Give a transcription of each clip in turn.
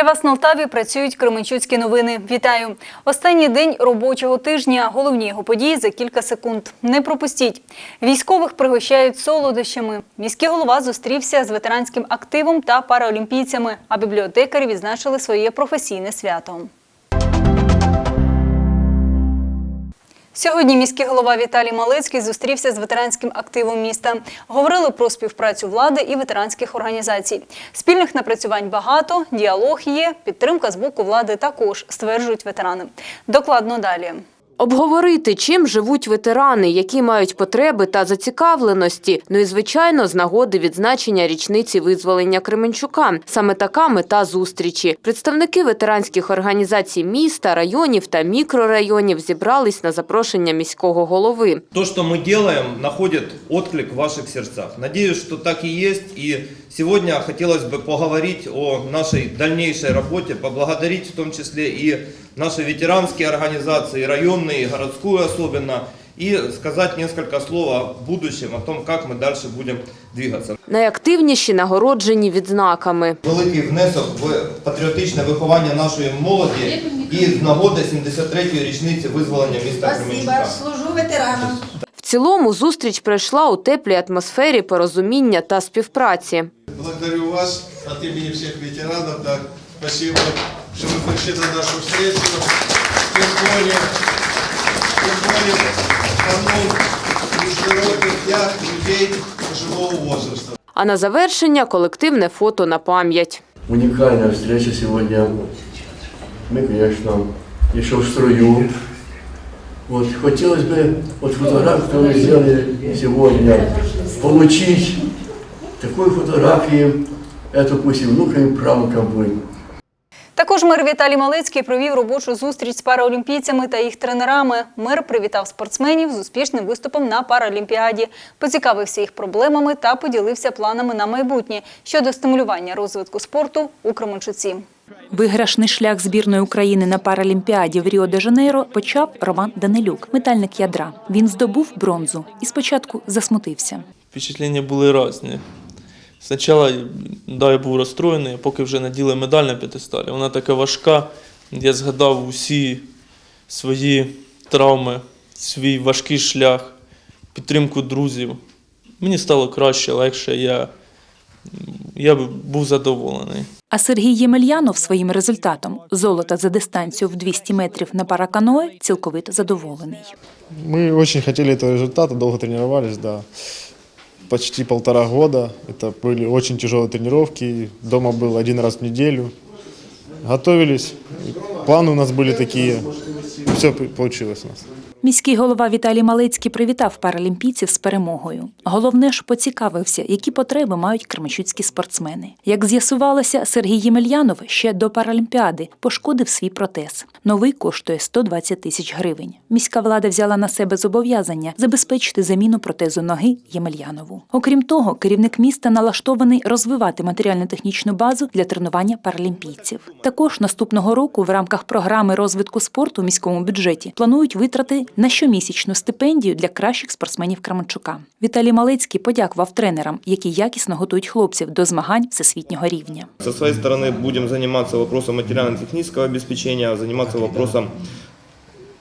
Для вас на Алтаві працюють Кременчуцькі новини. Вітаю! Останній день робочого тижня. Головні його події за кілька секунд. Не пропустіть. Військових пригощають солодощами. Міський голова зустрівся з ветеранським активом та параолімпійцями, а бібліотекарі відзначили своє професійне свято. Сьогодні міський голова Віталій Малецький зустрівся з ветеранським активом міста. Говорили про співпрацю влади і ветеранських організацій. Спільних напрацювань багато, діалог є, підтримка з боку влади також, стверджують ветерани. Докладно далі. Обговорити, чим живуть ветерани, які мають потреби та зацікавленості. Ну і звичайно, з нагоди відзначення річниці визволення Кременчука. Саме така мета зустрічі. Представники ветеранських організацій міста, районів та мікрорайонів зібрались на запрошення міського голови. То, что мы делаем, находит отклик в ваших сердцах. Надеюсь, что так и есть. И сегодня хотелось бы поговорить о нашей дальнейшей работе, поблагодарить в том числе и наши ветеранские организации, районные, городскую особенно, и сказать несколько слов о будущем, о том, как мы дальше будем двигаться. Найактивніші нагороджені відзнаками. Великий внесок в патріотичне виховання нашої молоді і з нагоди 73-ї річниці визволення міста Спасибо, служу ветеранам. В цілому зустріч пройшла у теплій атмосфері порозуміння та співпраці. Благодарю вас от имени всех ветеранов. Да, спасибо, что вы пришли на нашу встречу. Тем более, тем более, канун Международных дня людей пожилого возраста. А на завершення колективне фото на пам'ять. Уникальная встреча сегодня. Мы, конечно, еще в строю. Вот, хотелось бы вот фотографию, которую вы сделали сегодня, получить такую фотографию, эту пусть и внукам, и правнукам будет. Також мер Віталій Малецький провів робочу зустріч з параолімпійцями та їх тренерами. Мер привітав спортсменів з успішним виступом на паралімпіаді, поцікавився їх проблемами та поділився планами на майбутнє щодо стимулювання розвитку спорту у Кременчуці. Виграшний шлях збірної України на Паралімпіаді в Ріо-де-Жанейро почав Роман Данилюк, метальник ядра. Він здобув бронзу і спочатку засмутився. Впечатлення були різні. Спочатку, да, я був розстроєний, поки вже наділи медаль на п'ятисталі. Вона така важка. Я згадав усі свої травми, свій важкий шлях, підтримку друзів. Мені стало краще, легше. Я, я був задоволений. А Сергій Ємельянов своїм результатом золота за дистанцію в 200 метрів на параканое цілковито задоволений. Мы очень хотели этого результата, долго тренировались, да Почти полтора года. Это были очень тяжелые тренировки. Дома был один раз в неделю. Готовились. И Планы у нас были такие. Все получилось у нас. Міський голова Віталій Малецький привітав паралімпійців з перемогою. Головне ж поцікавився, які потреби мають кременчуцькі спортсмени. Як з'ясувалося, Сергій Ємельянов ще до паралімпіади пошкодив свій протез. Новий коштує 120 тисяч гривень. Міська влада взяла на себе зобов'язання забезпечити заміну протезу ноги Ємельянову. Окрім того, керівник міста налаштований розвивати матеріально-технічну базу для тренування паралімпійців. Також наступного року в рамках програми розвитку спорту у міському бюджеті планують витрати на щомісячну стипендію для кращих спортсменів Кременчука. Віталій Малецький подякував тренерам, які якісно готують хлопців до змагань всесвітнього рівня. Со своей стороны будем заниматься вопросом материально-технического обеспечения, заниматься вопросом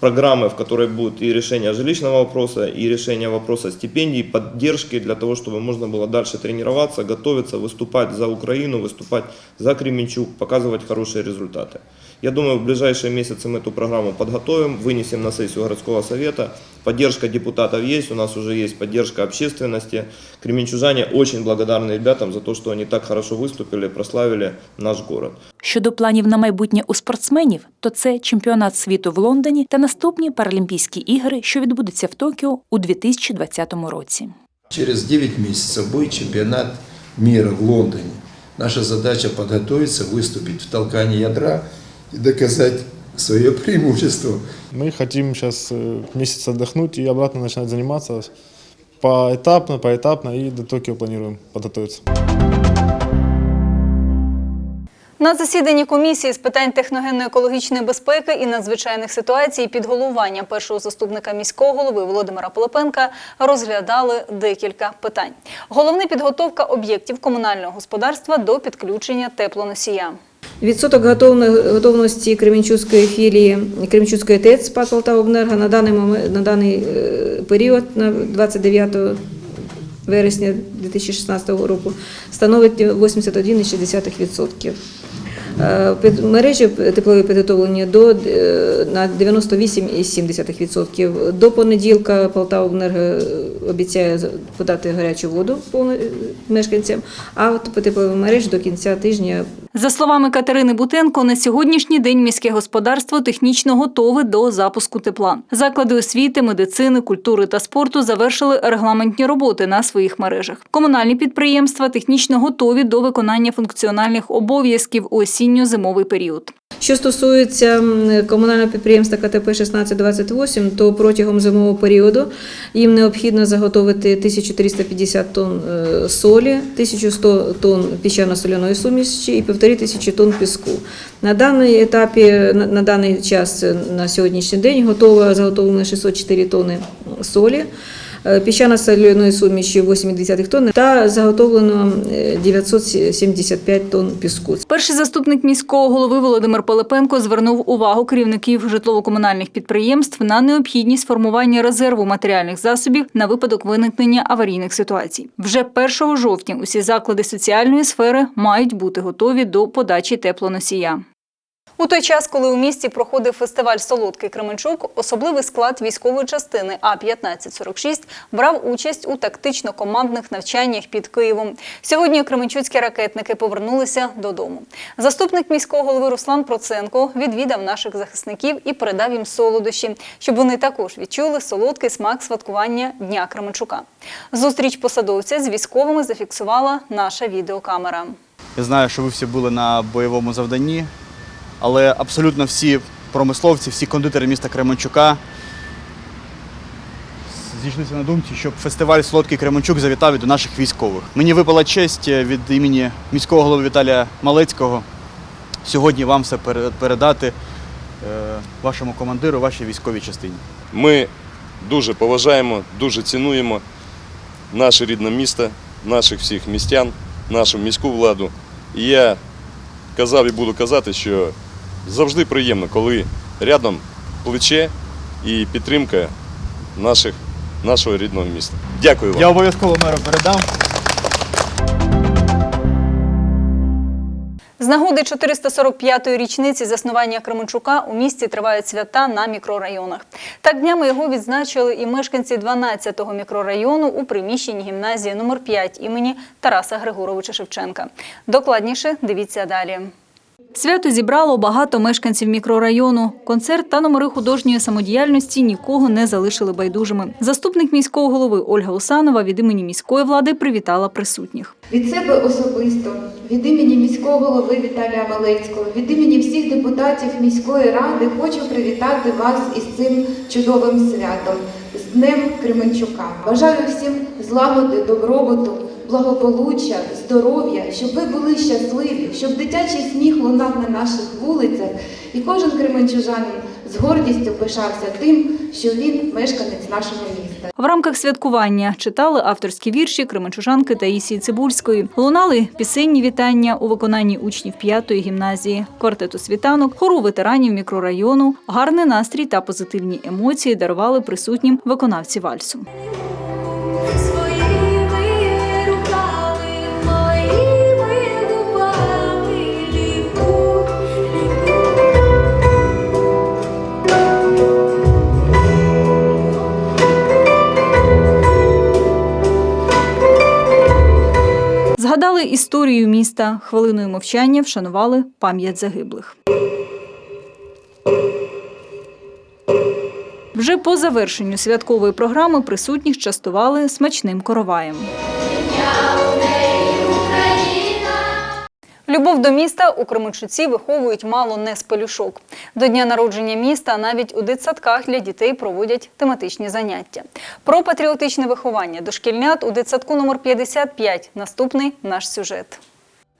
программы, в которой будет и решение жилищного вопроса, и решение вопроса стипендий, поддержки для того, чтобы можно было дальше тренироваться, готовиться, выступать за Украину, выступать за Кременчук, показывать хорошие результаты. Я думаю, в ближайшие месяцы мы эту программу подготовим, вынесем на сессию городского совета. Поддержка депутатов есть, у нас уже есть поддержка общественности. Кременчужане очень благодарны ребятам за то, что они так хорошо выступили, прославили наш город. Щодо планів на майбутнє у спортсменів, то це чемпіонат світу в Лондоні та наступні Паралімпійські ігри, що відбудуться в Токіо у 2020 році. Через 9 месяцев будет чемпионат мира в Лондоне. Наша задача подготовиться, выступить в толкании ядра и доказать свое преимущество. Мы хотим сейчас месяц отдохнуть и обратно начинать заниматься поэтапно, поэтапно и до Токио планируем подготовиться. На засіданні комісії з питань техногенно-екологічної безпеки і надзвичайних ситуацій під головуванням першого заступника міського голови Володимира Пилипенка розглядали декілька питань. Головне підготовка об'єктів комунального господарства до підключення теплоносія. Відсоток готовності Кременчуцької філії Кременчуцької ТЕЦ ПАТ «Полтавобенерго» на даний, момент, на даний е, період, на 29 вересня 2016 року, становить 81,6%. Е, Мережі теплові підготовлені до, е, на 98,7%. До понеділка Полтавобенерго обіцяє подати гарячу воду мешканцям, а тепловій мережі до кінця тижня За словами Катерини Бутенко, на сьогоднішній день міське господарство технічно готове до запуску тепла. Заклади освіти, медицини, культури та спорту завершили регламентні роботи на своїх мережах. Комунальні підприємства технічно готові до виконання функціональних обов'язків у осінньо-зимовий період. Що стосується комунального підприємства КТП 1628, то протягом зимового періоду їм необхідно заготовити 1350 тонн е, солі, 1100 тонн піщано-соляної суміші і 1500 тонн піску. На даний етапі, на, даний час, е, на сьогоднішній день, готово заготовлено 604 тонни солі. Е, Піщано-соляної суміші 8,2 тонни та заготовлено е, 975 тонн піску. Перший заступник міського голови Володимир Пилипенко звернув увагу керівників житлово-комунальних підприємств на необхідність формування резерву матеріальних засобів на випадок виникнення аварійних ситуацій. Вже 1 жовтня усі заклади соціальної сфери мають бути готові до подачі теплоносія. У той час, коли у місті проходив фестиваль Солодкий Кременчук, особливий склад військової частини А-1546 брав участь у тактично-командних навчаннях під Києвом. Сьогодні кременчуцькі ракетники повернулися додому. Заступник міського голови Руслан Проценко відвідав наших захисників і передав їм солодощі, щоб вони також відчули солодкий смак святкування Дня Кременчука. Зустріч посадовця з військовими зафіксувала наша відеокамера. Я знаю, що ви всі були на бойовому завданні, але абсолютно всі промисловці, всі кондитери міста Кременчука зійшлися на думці, щоб фестиваль Солодкий Кременчук завітав і до наших військових. Мені випала честь е, від імені міського голови Віталія Малецького сьогодні вам все передати е, вашому командиру, вашій військовій частині. Ми дуже поважаємо, дуже цінуємо наше рідне місто, наших всіх містян, нашу міську владу. І я казав і буду казати, що завжди приємно, коли рядом плече і підтримка наших, нашого рідного міста. Дякую вам. Я обов'язково меру передам. З нагоди 445-ї річниці заснування Кременчука у місті тривають свята на мікрорайонах. Так днями його відзначили і мешканці 12-го мікрорайону у приміщенні гімназії номер 5 імені Тараса Григоровича Шевченка. Докладніше дивіться далі. Свято зібрало багато мешканців мікрорайону. Концерт та номери художньої самодіяльності нікого не залишили байдужими. Заступник міського голови Ольга Усанова від імені міської влади привітала присутніх. Від себе особисто, від імені міського голови Віталія Малецького, від імені всіх депутатів міської ради хочу привітати вас із цим чудовим святом, з Днем Кременчука. Бажаю всім злагоди, добробуту, благополуччя, здоров'я, щоб ви були щасливі, щоб дитячий сміх лунав на наших вулицях, і кожен кременчужанин з гордістю пишався тим, що він мешканець нашого міста. В рамках святкування читали авторські вірші кременчужанки Таїсії Цибульської. Лунали пісенні вітання у виконанні учнів п'ятої гімназії, квартету світанок, хору ветеранів мікрорайону. Гарний настрій та позитивні емоції дарували присутнім виконавці вальсу. Згадали історію міста. Хвилиною мовчання вшанували пам'ять загиблих. Вже по завершенню святкової програми присутніх частували смачним короваєм. Любов до міста у Кременчуці виховують мало не з пелюшок. До дня народження міста навіть у дитсадках для дітей проводять тематичні заняття. Про патріотичне виховання дошкільнят у дитсадку номер 55 Наступний наш сюжет.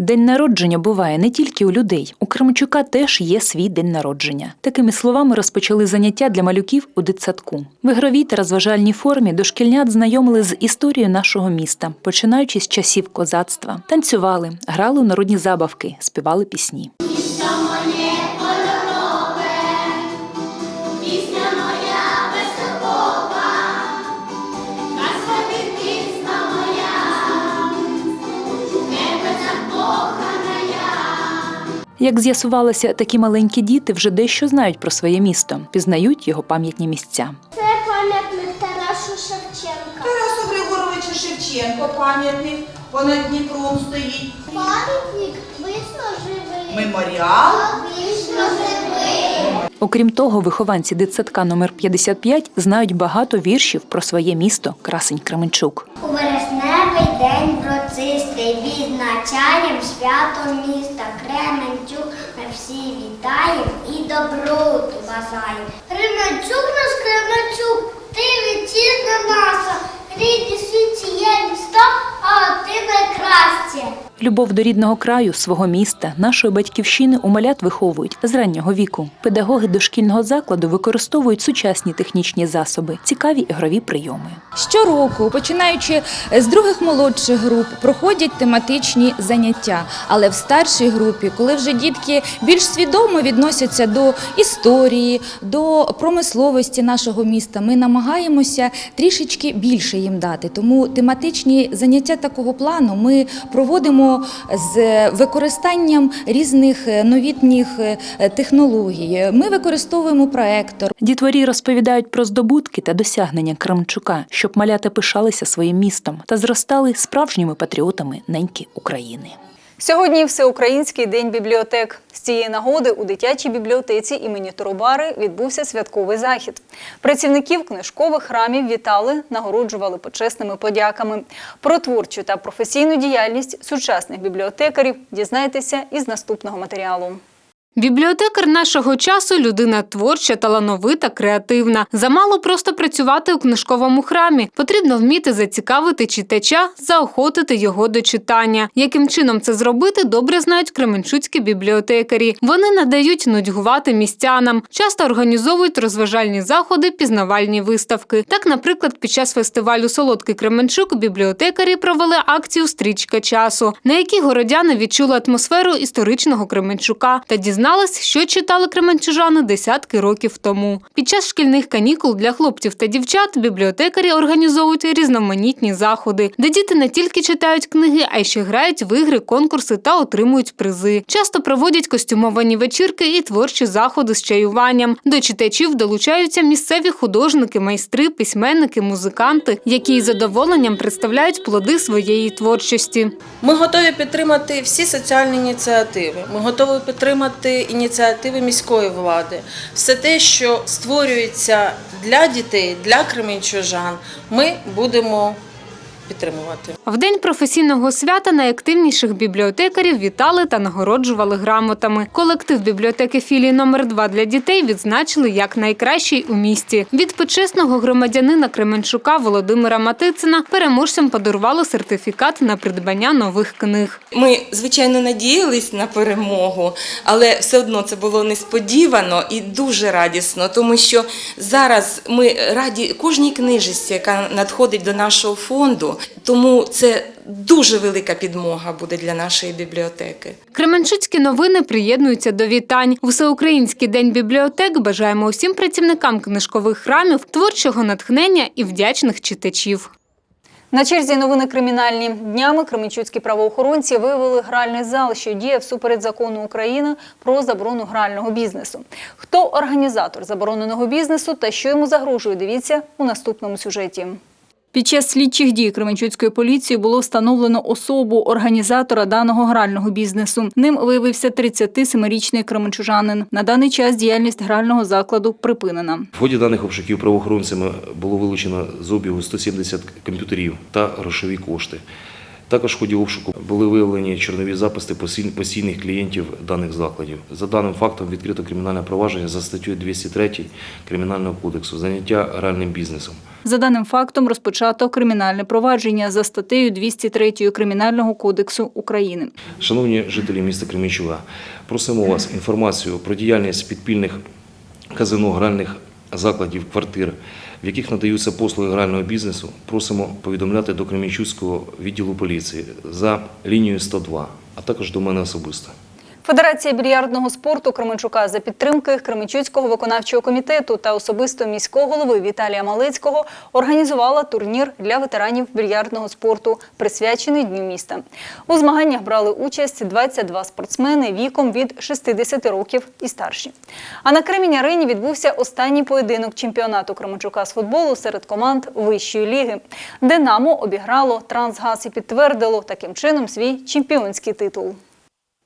День народження буває не тільки у людей. У Кремчука теж є свій день народження. Такими словами розпочали заняття для малюків у дитсадку. В ігровій та розважальній формі дошкільнят знайомили з історією нашого міста, починаючи з часів козацтва. Танцювали, грали у народні забавки, співали пісні. Як з'ясувалося, такі маленькі діти вже дещо знають про своє місто, пізнають його пам'ятні місця. Це пам'ятник Тарасу Шевченка. Тарасу Григоровичу Шевченко пам'ятник, понад Дніпром стоїть. Пам'ятник вічно живий. Меморіал. Вічно живий. Окрім того, вихованці дитсадка номер 55 знають багато віршів про своє місто Красень Кременчук. У вересневий день відзначаєм свято міста Кременчук. Ми всі вітаєм і доброту бажаєм. Кременчук наш Кременчук, ти вітчизна наша, рідні світі є місто, а ти найкраще. Любов до рідного краю, свого міста, нашої батьківщини у малят виховують з раннього віку. Педагоги дошкільного закладу використовують сучасні технічні засоби, цікаві ігрові прийоми. Щороку, починаючи з других молодших груп, проходять тематичні заняття. Але в старшій групі, коли вже дітки більш свідомо відносяться до історії, до промисловості нашого міста, ми намагаємося трішечки більше їм дати. Тому тематичні заняття такого плану ми проводимо з використанням різних е, новітніх е, технологій. Ми використовуємо проектор. Дітворі розповідають про здобутки та досягнення Кремчука, щоб малята пишалися своїм містом та зростали справжніми патріотами неньки України. Сьогодні Всеукраїнський день бібліотек. З цієї нагоди у дитячій бібліотеці імені Турубари відбувся святковий захід. Працівників книжкових храмів вітали, нагороджували почесними подяками. Про творчу та професійну діяльність сучасних бібліотекарів дізнайтеся із наступного матеріалу. Бібліотекар нашого часу людина творча, талановита, креативна. Замало просто працювати у книжковому храмі. Потрібно вміти зацікавити читача, заохотити його до читання. Яким чином це зробити, добре знають кременчуцькі бібліотекарі. Вони надають нудьгувати містянам, часто організовують розважальні заходи, пізнавальні виставки. Так, наприклад, під час фестивалю Солодкий Кременчук бібліотекарі провели акцію Стрічка часу, на якій городяни відчули атмосферу історичного Кременчука та дізналися, що читали кременчужани десятки років тому. Під час шкільних канікул для хлопців та дівчат бібліотекарі організовують різноманітні заходи, де діти не тільки читають книги, а й ще грають в ігри, конкурси та отримують призи. Часто проводять костюмовані вечірки і творчі заходи з чаюванням. До читачів долучаються місцеві художники, майстри, письменники, музиканти, які із задоволенням представляють плоди своєї творчості. Ми готові підтримати всі соціальні ініціативи. Ми готові підтримати ініціативи міської влади. Все те, що створюється для дітей, для кременчужан, ми будемо підтримувати. В день професійного свята найактивніших бібліотекарів вітали та нагороджували грамотами. Колектив бібліотеки філії номер 2 для дітей відзначили як найкращий у місті. Від почесного громадянина Кременчука Володимира Матицина переможцям подарували сертифікат на придбання нових книг. Ми, звичайно, надіялись на перемогу, але все одно це було несподівано і дуже радісно, тому що зараз ми раді кожній книжці, яка надходить до нашого фонду, тому це дуже велика підмога буде для нашої бібліотеки. Кременчуцькі новини приєднуються до вітань. У Всеукраїнський день бібліотек бажаємо усім працівникам книжкових храмів творчого натхнення і вдячних читачів. На черзі новини кримінальні днями кременчуцькі правоохоронці виявили гральний зал, що діє всуперед закону України про заборону грального бізнесу. Хто організатор забороненого бізнесу та що йому загрожує? Дивіться у наступному сюжеті. Під час слідчих дій Кременчуцької поліції було встановлено особу організатора даного грального бізнесу. Ним виявився 37-річний кременчужанин. На даний час діяльність грального закладу припинена. В ході даних обшуків правоохоронцями було вилучено з обігу 170 комп'ютерів та грошові кошти. Також в ході обшуку були виявлені чорнові записи постійних клієнтів даних закладів. За даним фактом відкрито кримінальне провадження за статтею 203 Кримінального кодексу заняття реальним бізнесом. За даним фактом розпочато кримінальне провадження за статтею 203 Кримінального кодексу України. Шановні жителі міста Кременчуга, просимо вас інформацію про діяльність підпільних казино гральних закладів, квартир, в яких надаються послуги грального бізнесу, просимо повідомляти до Кремінчуцького відділу поліції за лінією 102, а також до мене особисто. Федерація більярдного спорту Кременчука за підтримки Кременчуцького виконавчого комітету та особисто міського голови Віталія Малицького організувала турнір для ветеранів більярдного спорту, присвячений Дню міста. У змаганнях брали участь 22 спортсмени віком від 60 років і старші. А на Кремінь арені відбувся останній поєдинок чемпіонату Кременчука з футболу серед команд вищої ліги. Динамо обіграло Трансгаз і підтвердило таким чином свій чемпіонський титул.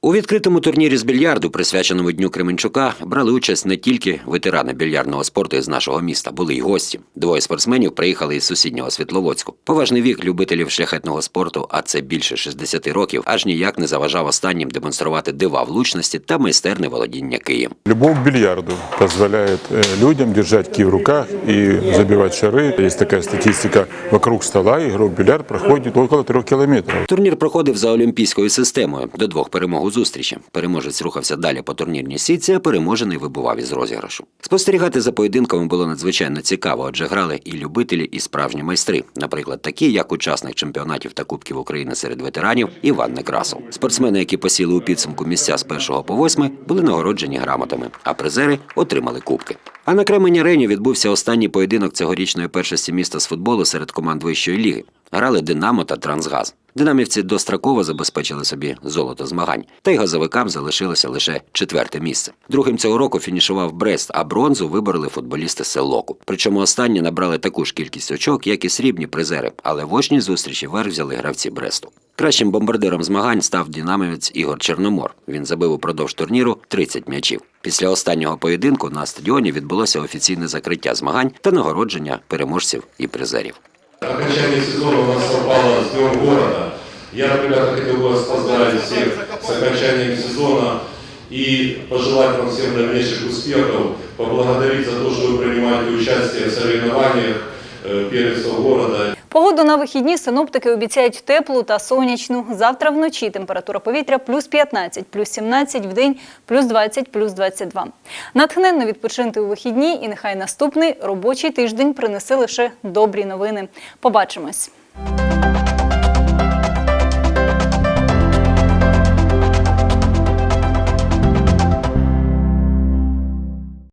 У відкритому турнірі з більярду, присвяченому Дню Кременчука, брали участь не тільки ветерани більярдного спорту із нашого міста, були й гості. Двоє спортсменів приїхали із сусіднього Світловодську. Поважний вік любителів шляхетного спорту, а це більше 60 років, аж ніяк не заважав останнім демонструвати дива влучності та майстерне володіння києм. Любовь к бильярду позволяет э, людям держать кий в руках и забивать шары. Есть такая статистика. Вокруг стола игрок в бильярд проходит около трех километров. Турнір проходив за олімпійською системою до двох перемог зустрічі. Переможець рухався далі по турнірній сітці, а переможений вибував із розіграшу. Спостерігати за поєдинками було надзвичайно цікаво, адже грали і любителі, і справжні майстри. Наприклад, такі, як учасник чемпіонатів та кубків України серед ветеранів Іван Некрасов. Спортсмени, які посіли у підсумку місця з першого по восьми, були нагороджені грамотами, а призери отримали кубки. А на Кремені арені відбувся останній поєдинок цьогорічної першості міста з футболу серед команд вищої ліги. Грали Динамо та Трансгаз. Динамівці достроково забезпечили собі золото змагань, та й газовикам залишилося лише четверте місце. Другим цього року фінішував Брест, а бронзу вибороли футболісти Селоку. Причому останні набрали таку ж кількість очок, як і срібні призери, але в очній зустрічі верх взяли гравці Бресту. Кращим бомбардиром змагань став динамівець Ігор Чорномор. Він забив упродовж турніру 30 м'ячів. Після останнього поєдинку на стадіоні відбулося офіційне закриття змагань та нагородження переможців і призерів. Окончание сезона у нас совпало с Днем города. Я, ребята, хотел бы вас поздравить всех с окончанием сезона и пожелать вам всем дальнейших успехов, поблагодарить за то, что вы принимаете участие в соревнованиях э, первенства города. Погоду на вихідні синоптики обіцяють теплу та сонячну. Завтра вночі температура повітря плюс 15, плюс 17, в день плюс 20, плюс 22. Натхненно відпочинти у вихідні і нехай наступний робочий тиждень принесе лише добрі новини. Побачимось.